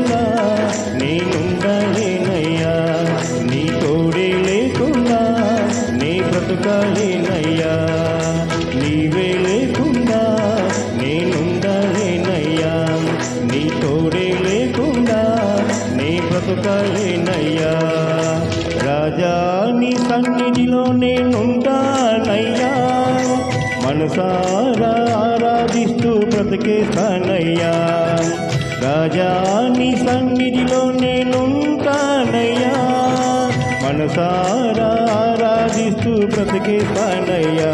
లేకుండా నేనుండాలేనయ్యా నీ తోడే లేకుండా నీ బ్రతుకాలేనయ్యా నీవే లేకుండా నేనుండాలేనయ్యా నీ తోడే లేకుండా నీ బ్రతుకాలేనయ్యా రాజా నీ సన్నిధిలో నేనుంటానయ్యా మనసారా ఆరాధిస్తూ బ్రతికేస్తానయ్యా. రాజాని సన్నిధిలో నేనుంటానయ్యా. మనసారా ఆరాధిస్తూ బ్రతికే నీ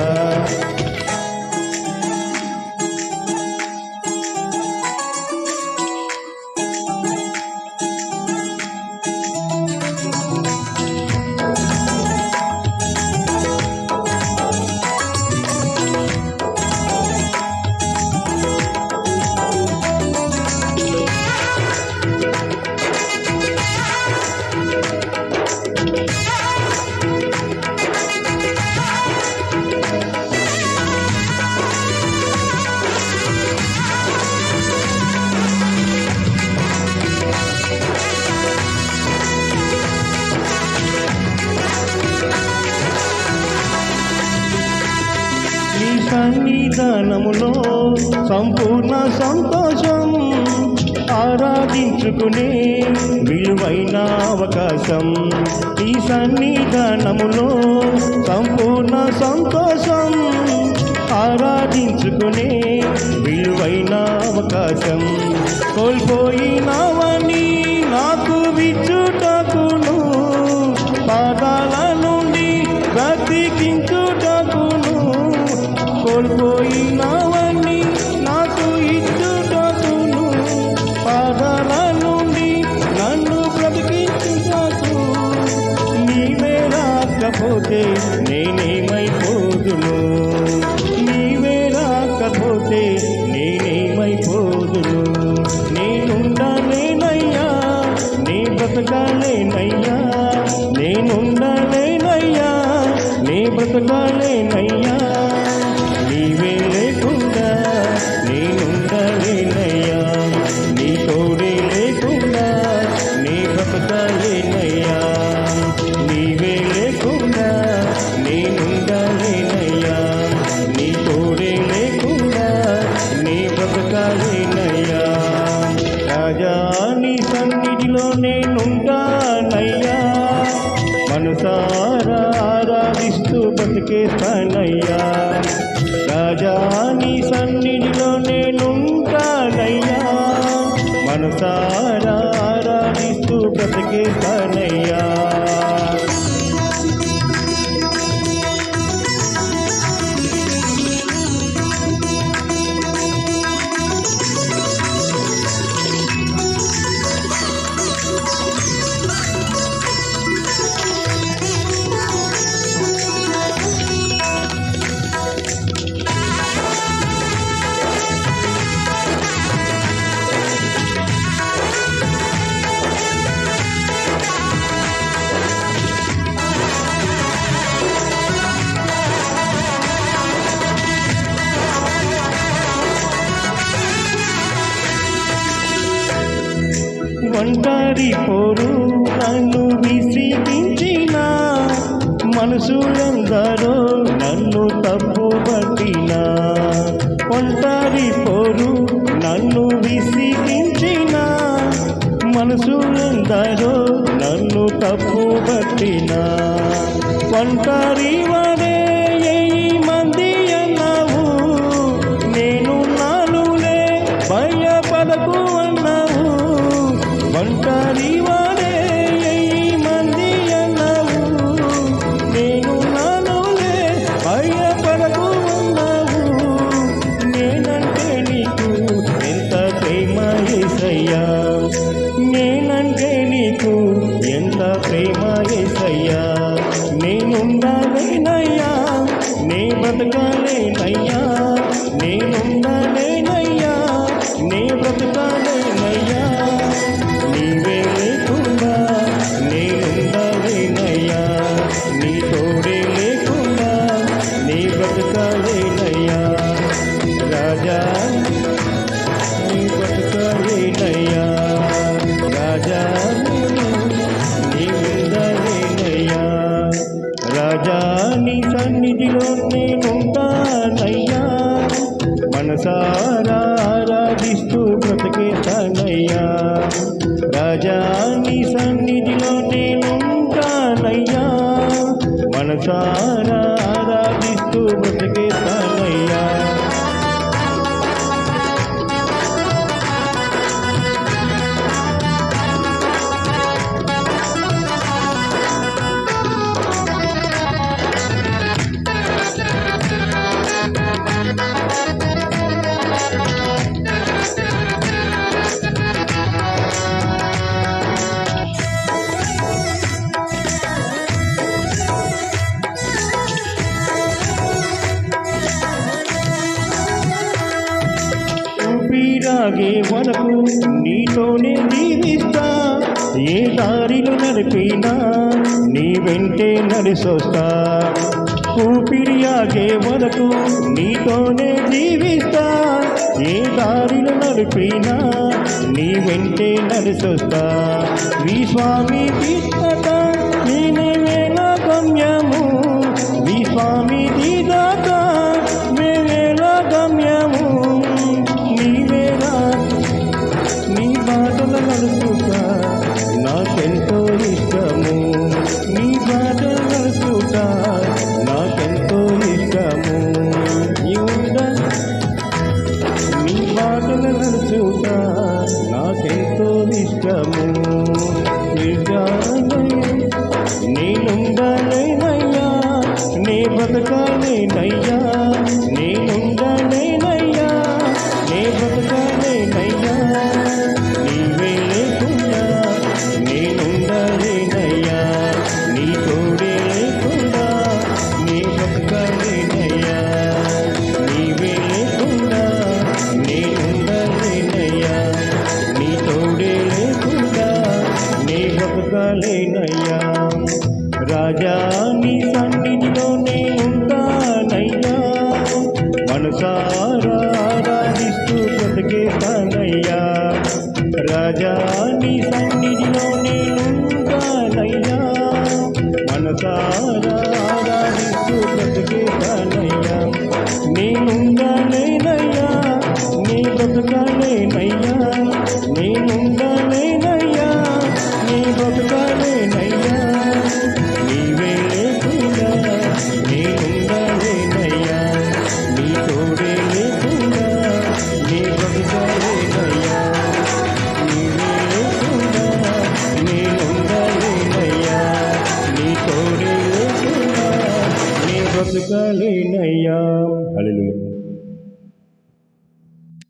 సన్నిధానములో సంపూర్ణ సంతోషం ఆరాధించుకునే విలువైన అవకాశం. ఈ సన్నిధానములో సంపూర్ణ సంతోషం ఆరాధించుకునే విలువైన అవకాశం. కోల్పోయినవని నాకు విచ్చుటకును పాదాల నుండి బ్రతికించుటకును కోల్పో ফোটে నేనుంటానయ్యా మనసారా ఆరాధిస్తూ బతికేస్తానయ్యా. రాజా నీ సన్నిధిలో నేనుంటానయ్యా. మనసారా ఆరాధిస్తూ బ్రతికేస్తానయ్యా ఒంటరి పోరు నన్ను విసిగించిన మనసులందరూ నన్ను తప్పు పట్టిన ఒంటరి పోరు నన్ను విసిగించిన మనసులందరూ నన్ను తప్పు పట్టిన ఒంటరి వాడే పట్టుకోలేనయ్యా సన్నిధిలో నేనుంటానయ్యా. మనసారా మనసారా ఊపిరాగే వరకు నీతోనే జీవిస్తా. ఏ దారిలో నడిపినా నీ వెంటే నడిసొస్తా. ఆగే వరకు నీతోనే జీవిస్తా. ఏ దారిలో నడిపినా నీ వెంటే నడిచొస్తా మీ స్వామి తీర్థత నేనే గమ్యము. మీ స్వామి దీదాత నీ బతకాలేనయ్యా రాజా నీ సన్నిధిలోనే ఉంటానయ్యా. మనసారా